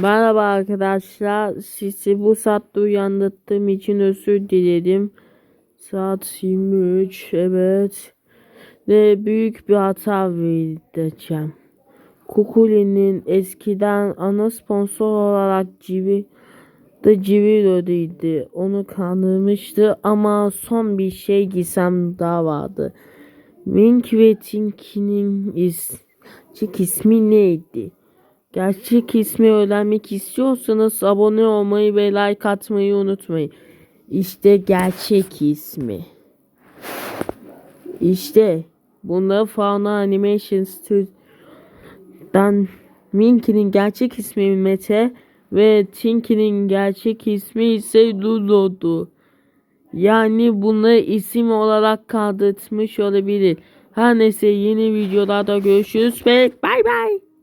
Merhaba arkadaşlar. Sizi bu saatte uyandırdığım için özür dilerim. Saat 23. Evet. Ve büyük bir hata vereceğim. Kukuli'nin eskiden ana sponsor olarak Civi da Civilo'duydu. Onu kandırmıştı ama son bir şey giysem daha vardı. Mink ve Tinky'nin is ismi neydi? Gerçek ismi öğrenmek istiyorsanız abone olmayı ve like atmayı unutmayın. İşte gerçek ismi. İşte bunda Fauna Animation Studio'dan Minky'nin gerçek ismi Mete ve Tinky'nin gerçek ismi ise Dudo'du. Yani bunları isim olarak kaldırtmış olabilir. Her neyse yeni videolarda görüşürüz ve bay bay.